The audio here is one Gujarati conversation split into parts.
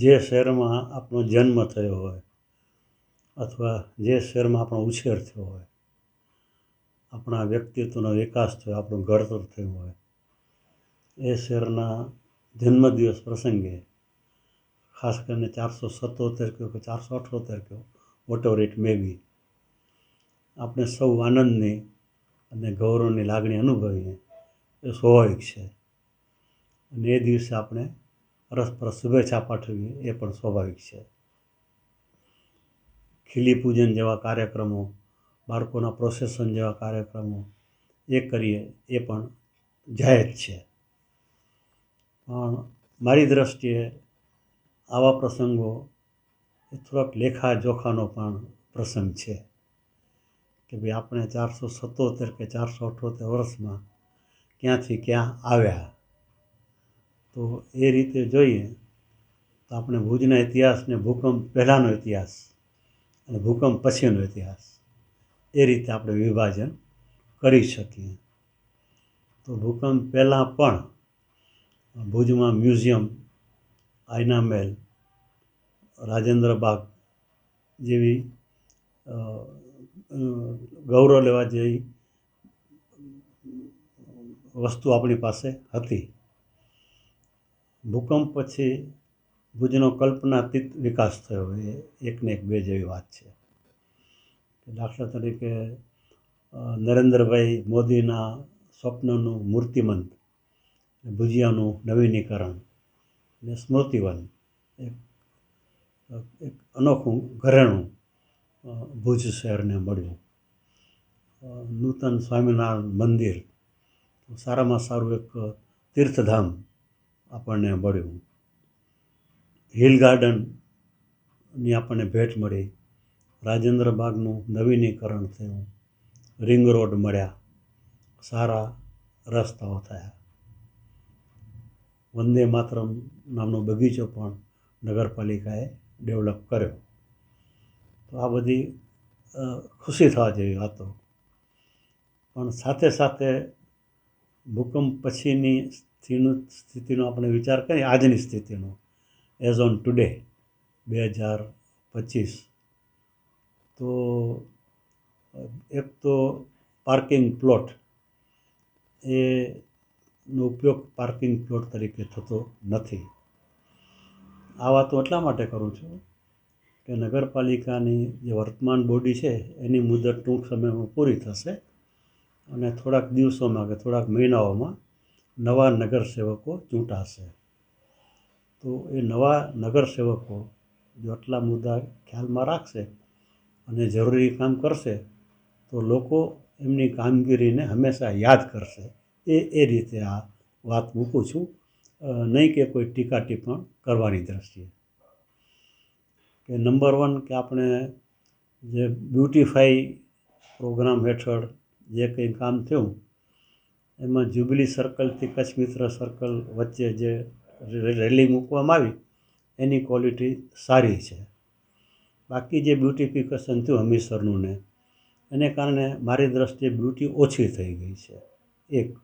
જે શહેરમાં આપણો જન્મ થયો હોય અથવા જે શહેરમાં આપણો ઉછેર થયો હોય, આપણા વ્યક્તિત્વનો વિકાસ થયો, આપણું ઘડતર થયું હોય, એ શહેરના જન્મદિવસ પ્રસંગે ખાસ કરીને ચારસો સત્તોતેર કહો કે ચારસો અઠ્ઠોતેર કહો whatever it may be, આપણે સૌ આનંદની અને ગૌરવની લાગણી અનુભવીએ એ સ્વાભાવિક છે. અને એ દિવસે આપણે પરસ્પર શુભેચ્છા પાઠવીએ, એ પણ સ્વાભાવિક છે. ખીલી પૂજન જેવા કાર્યક્રમો, બાળકોના પ્રોસેસન જેવા કાર્યક્રમો, એ કરીએ, એ પણ જાયજ છે. પણ મારી દૃષ્ટિએ આવા પ્રસંગો એ થોડાક લેખા જોખાનો પણ પ્રસંગ છે કે ભાઈ આપણે ચારસો સત્તોતેર કે ચારસો અઠ્ઠોતેર વર્ષમાં ક્યાંથી ક્યાં આવ્યા. તો એ રીતે જોઈએ તો આપણે ભુજના ઇતિહાસને ભૂકંપ પહેલાંનો ઇતિહાસ અને ભૂકંપ પછીનો ઇતિહાસ એ રીતે આપણે વિભાજન કરી શકીએ. તો ભૂકંપ પહેલાં પણ ભુજમાં મ્યુઝિયમ આયના મહેલ રાજેન્દ્ર બાગ જેવી ગૌરવ લેવા જેવી વસ્તુ આપણી પાસે હતી. ભૂકંપ પછી ભુજનો કલ્પનાતીત વિકાસ થયો. એ એકને એક બે જેવી વાત છે. દાખલા તરીકે નરેન્દ્રભાઈ મોદીના સ્વપ્નનું મૂર્તિમંત, ભુજિયાનું નવીનીકરણ અને સ્મૃતિવન એક એક અનોખું ઘરેણું ભુજ શહેરને મળ્યું. નૂતન સ્વામિનારાયણ મંદિર, સારામાં સારું એક તીર્થધામ આપણને મળ્યું. હિલ ગાર્ડનની આપણને ભેટ મળી. રાજેન્દ્ર બાગનું નવીનીકરણ થયું. રિંગ રોડ મળ્યા. સારા રસ્તાઓ થયા. વંદે માતરમ નામનો બગીચો પણ નગરપાલિકાએ ડેવલપ કર્યો. તો આ બધી ખુશી થવા જેવી વાતો. પણ સાથે સાથે ભૂકંપ પછીની સ્થિતિનું સ્થિતિનો આપણે વિચાર કરીએ, આજની સ્થિતિનો. એઝ ઓન ટુડે બે હજાર પચીસ. તો, એક તો પાર્કિંગ પ્લોટ એ નો ઉપયોગ પાર્કિંગ પ્લોટ તરીકે થતો નથી. આ વાતો એટલા માટે કરું છું કે નગરપાલિકાની જે વર્તમાન બોડી છે, એની મુદત ટૂંક સમયમાં પૂરી થશે અને થોડાક દિવસોમાં કે થોડાક મહિનાઓમાં નવા નગરસેવકો ચૂંટાશે. તો એ નવા નગરસેવકો જો આટલા મુદ્દા ખ્યાલમાં રાખશે અને જરૂરી કામ કરશે, તો લોકો એમની કામગીરીને હંમેશા યાદ કરશે. એ એ રીતે આ વાત મૂકું છું. નહીં કે કોઈ ટીકા ટિપ્પણ કરવાની દ્રષ્ટિએ. કે નંબર વન કે આપણે જે બ્યુટીફાઈ પ્રોગ્રામ હેઠળ જે કંઈ કામ થયું એમાં જ્યુબિલી સર્કલથી કચ્છ મિત્ર સર્કલ વચ્ચે જે રેલી મૂકવામાં આવી, એની ક્વોલિટી સારી છે. બાકી જે બ્યુટિફિકેશન થયું હમીરસરનું ને, એને કારણે મારી દ્રષ્ટિએ બ્યુટી ઓછી થઈ ગઈ છે. એક.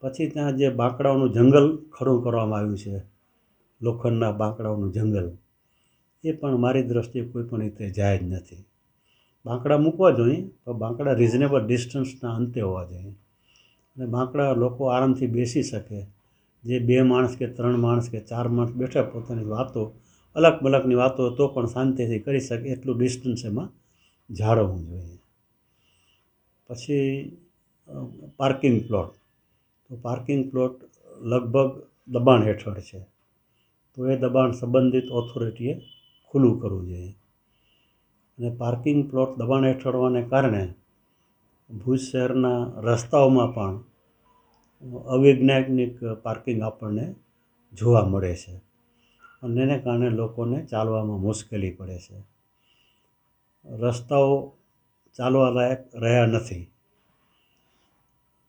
પછી ત્યાં જે બાંકડાઓનું જંગલ ખડું કરવામાં આવ્યું છે, લોખંડના બાંકડાઓનું જંગલ, એ પણ મારી દૃષ્ટિએ કોઈ પણ રીતે જાય જ નથી. બાંકડા મૂકવા જોઈએ, પણ બાંકડા રિઝનેબલ ડિસ્ટન્સના અંતે હોવા જોઈએ. અને બાંકડા લોકો આરામથી બેસી શકે. જે બે માણસ કે ત્રણ માણસ કે ચાર માણસ બેઠા પોતાની વાતો અલગ બલગની વાતો તો પણ શાંતિથી કરી શકે એટલું ડિસ્ટન્સ એમાં જાળવવું જોઈએ. પછી પાર્કિંગ પ્લોટ તો પાર્કિંગ પ્લોટ લગભગ દબાણ હેઠળ છે. તો એ દબાણ સંબંધિત ઓથોરિટીએ ખુલ્લું કરવું જોઈએ. અને પાર્કિંગ પ્લોટ દબાણ હેઠળ હોવાને કારણે ભુજ શહેરના રસ્તાઓમાં પણ અવૈજ્ઞાનિક પાર્કિંગ આપણને જોવા મળે છે. અને એને કારણે લોકોને ચાલવામાં મુશ્કેલી પડે છે. રસ્તાઓ ચાલવા લાયક રહ્યા નથી.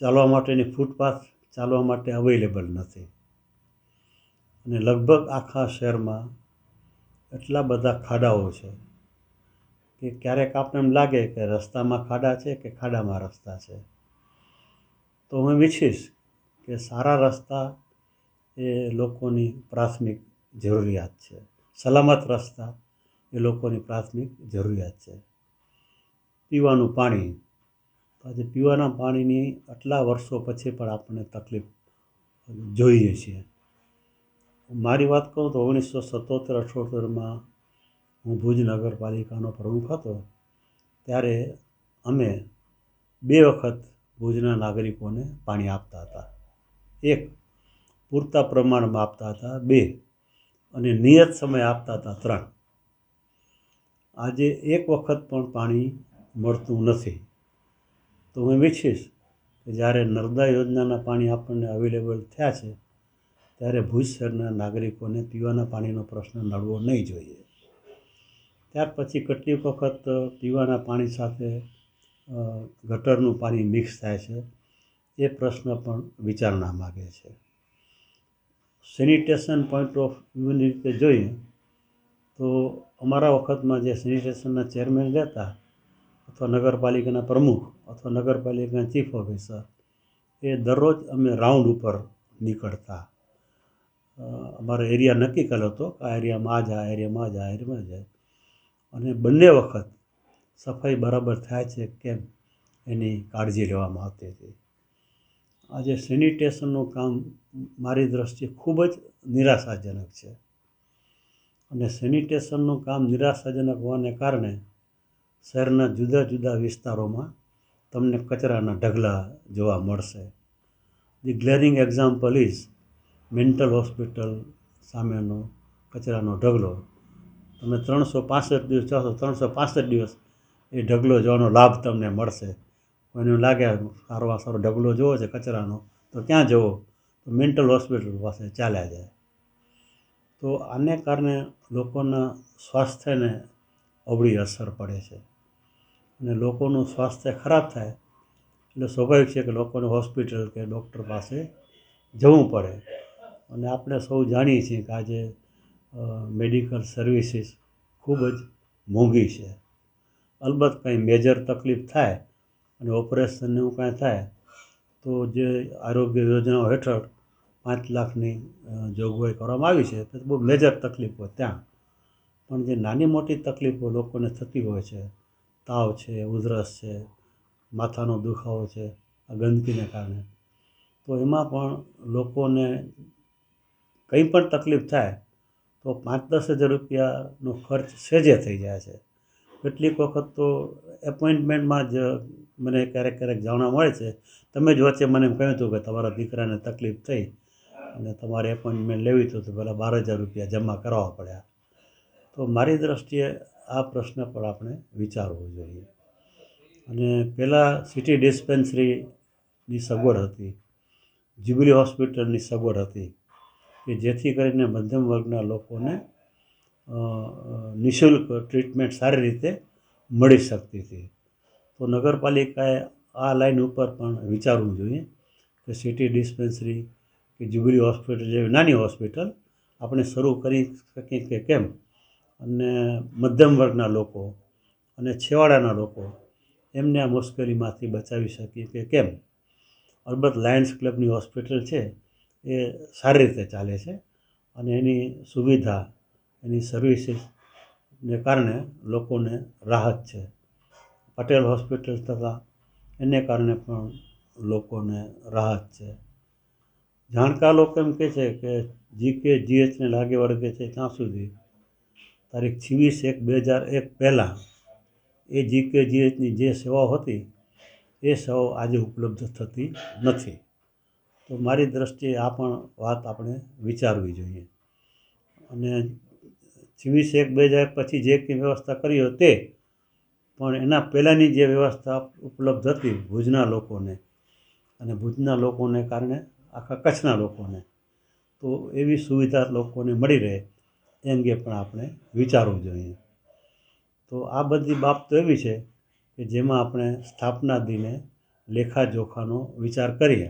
ચાલવા માટેની ફૂટપાથ ચાલવા માટે અવેલેબલ નથી. અને લગભગ આખા શહેરમાં એટલા બધા ખાડાઓ છે કે ક્યારેક આપણને એમ લાગે કે રસ્તામાં ખાડા છે કે ખાડામાં રસ્તા છે. તો હું ઈચ્છીશ કે સારા રસ્તા એ લોકોની પ્રાથમિક જરૂરિયાત છે. સલામત રસ્તા એ લોકોની પ્રાથમિક જરૂરિયાત છે. પીવાનું પાણી. આજે પીવાના પાણીની આટલા વર્ષો પછી પણ આપણને તકલીફ જોઈએ છીએ. મારી વાત કરું તો ઓગણીસો સત્તોતેર, અઠ્ઠોતેરમાં હું ભુજ નગરપાલિકાનો પ્રમુખ હતો, ત્યારે અમે બે વખત ભુજના નાગરિકોને પાણી આપતા હતા. એક, પૂરતા પ્રમાણમાં આપતા હતા. બે, અને નિયત સમય આપતા હતા. ત્રણ, આજે એક વખત પણ પાણી મળતું નથી. તો હું ઈચ્છીશ કે જ્યારે નર્મદા યોજનાના પાણી આપણને અવેલેબલ થયા છે, ત્યારે ભુજ શહેરના નાગરિકોને પીવાના પાણીનો પ્રશ્ન નડવો નહીં જોઈએ. ત્યાર પછી કેટલીક વખત પીવાના પાણી સાથે ગટરનું પાણી મિક્સ થાય છે. એ પ્રશ્ન પણ વિચારણા માગે છે. સેનિટેશન પોઈન્ટ ઓફ વ્યૂની રીતે જોઈએ, તો અમારા વખતમાં જે સેનિટેશનના ચેરમેન રહેતા અથવા નગરપાલિકાના પ્રમુખ અથવા નગરપાલિકાના ચીફ ઓફિસર એ દરરોજ અમે રાઉન્ડ ઉપર નીકળતા. અમારો એરિયા નક્કી કર્યો હતો કે આ એરિયામાં આ જાય આ એરિયામાં આ જાય આ એરિયામાં જાય અને બંને વખત સફાઈ બરાબર થાય છે કેમ એની કાળજી લેવામાં આવતી હતી. આજે સેનિટેશનનું કામ મારી દૃષ્ટિએ ખૂબ જ નિરાશાજનક છે. અને સેનિટેશનનું કામ નિરાશાજનક હોવાને કારણે શહેરના જુદા જુદા વિસ્તારોમાં તમને કચરાના ઢગલા જોવા મળશે. The glaring example is mental hospital સામેનો કચરાનો ઢગલો તમે ત્રણસો પાસઠ દિવસ ચાલો ત્રણસો પાસઠ દિવસ એ ઢગલો જોવાનો લાભ તમને મળશે. કોઈને લાગે, સારો આ સારો ઢગલો જોવો છે કચરાનો, તો ક્યાં જવો? તો મેન્ટલ હોસ્પિટલ પાસે ચાલ્યા જાય. તો આને કારણે લોકોના સ્વાસ્થ્યને અવળી અસર પડે છે. અને લોકોનું સ્વાસ્થ્ય ખરાબ થાય, એટલે સ્વાભાવિક છે કે લોકોને હોસ્પિટલ કે ડૉક્ટર પાસે જવું પડે. અને આપણે સૌ જાણીએ છીએ કે આજે મેડિકલ સર્વિસીસ ખૂબ જ મોંઘી છે. અલબત્ત કંઈ મેજર તકલીફ થાય અને ઓપરેશનને એવું કાંઈ થાય, તો જે આરોગ્ય યોજનાઓ હેઠળ પાંચ લાખની જોગવાઈ કરવામાં આવી છે, તો બહુ મેજર તકલીફ હોય ત્યાં. પણ જે નાની મોટી તકલીફો લોકોને થતી હોય છે, તાવ છે, ઉધરસ છે, માથાનો દુખાવો છે, આ ગંદકીને કારણે, તો એમાં પણ લોકોને કંઈ પણ તકલીફ થાય તો પાંચ દસ હજાર રૂપિયાનો ખર્ચ સેજે થઈ જાય છે. કેટલીક વખત તો એપોઇન્ટમેન્ટમાં જ મને ક્યારેક ક્યારેક જાણવા મળે છે. તમે જ વચ્ચે મને એમ કહ્યું હતું કે તમારા દીકરાને તકલીફ થઈ અને તમારે એપોઇન્ટમેન્ટ લેવી તો પહેલાં બાર હજાર રૂપિયા જમા કરાવવા પડ્યા. તો મારી દૃષ્ટિએ આ પ્રશ્ન પર આપણે વિચારવું જોઈએ. અને પહેલાં સિટી ડિસ્પેન્સરીની સગવડ હતી. જ્યુબિલી હોસ્પિટલની સગવડ હતી. કે જેથી કરીને મધ્યમ વર્ગના લોકોને નિઃશુલ્ક ટ્રીટમેન્ટ સારી રીતે મળી શકતી હતી. તો નગરપાલિકાએ આ લાઈન ઉપર પણ વિચારવું જોઈએ કે સિટી ડિસ્પેન્સરી કે જ્યુબિલી હોસ્પિટલ જેવી નાની હોસ્પિટલ આપણે શરૂ કરી શકીએ કે કેમ? અને મધ્યમ વર્ગના લોકો અને છેવાડાના લોકો એમને આ મુશ્કેલીમાંથી બચાવી શકીએ કે કેમ? અલબત્ત લાયન્સ ક્લબની હોસ્પિટલ છે એ સારી રીતે ચાલે છે અને એની સુવિધા, એની સર્વિસીસને કારણે લોકોને રાહત છે. પટેલ હોસ્પિટલ તથા એને કારણે પણ લોકોને રાહત છે. જાણકાર લોકો એમ કહે છે કે જીકે જીએચને લાગે વળગે છે ત્યાં સુધી. તારીખ છવ્વીસ એક બે હજાર એક પહેલાં એ જીકે જીએચની જે સેવાઓ હતી, એ સેવાઓ આજે ઉપલબ્ધ થતી નથી. તો મારી દૃષ્ટિએ આ પણ વાત આપણે વિચારવી જોઈએ. અને છવ્વીસ એક બે હજાર પછી જે કંઈ વ્યવસ્થા કરી હોય તે, પણ એના પહેલાંની જે વ્યવસ્થા ઉપલબ્ધ હતી ભુજના લોકોને, અને ભુજના લોકોને કારણે આખા કચ્છના લોકોને, તો એવી સુવિધા લોકોને મળી રહે એ અંગે પણ આપણે વિચારવું જોઈએ. તો આ બધી બાબતો એવી છે કે જેમાં આપણે સ્થાપના દિને લેખાજોખાનો વિચાર કરીએ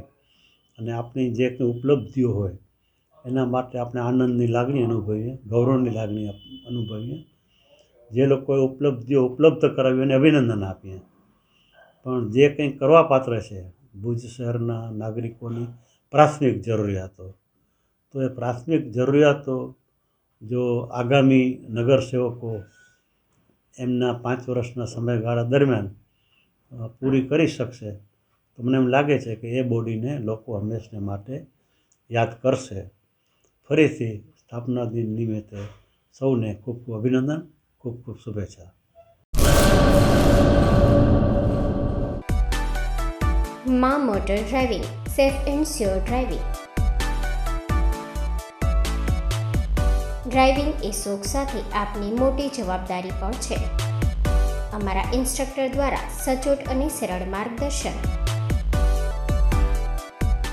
અને આપણી જે કંઈ ઉપલબ્ધિઓ હોય, એના માટે આપણે આનંદની લાગણી અનુભવીએ, ગૌરવની લાગણી અનુભવીએ. જે લોકોએ ઉપલબ્ધિઓ ઉપલબ્ધ કરાવી એને અભિનંદન આપીએ. પણ જે કંઈ કરવા પાત્ર છે, ભુજ શહેરના નાગરિકોની પ્રાથમિક જરૂરિયાતો, તો એ પ્રાથમિક જરૂરિયાતો જો આગામી નગરસેવકો એમના પાંચ વર્ષના સમયગાળા દરમિયાન પૂરી કરી શકશે તો મને એમ લાગે છે કે એ બોડીને લોકો હંમેશને માટે યાદ કરશે. ફરીથી સ્થાપના દિન નિમિત્તે સૌને ખૂબ ખૂબ અભિનંદન, ખૂબ ખૂબ શુભેચ્છા. મા motor driving, safe and sure driving. Driving એ શોખ સાથે આપની મોટી જવાબદારી પણ છે. અમારા ઇન્સ્ટ્રક્ટર દ્વારા સચોટ અને સરળ માર્ગદર્શન.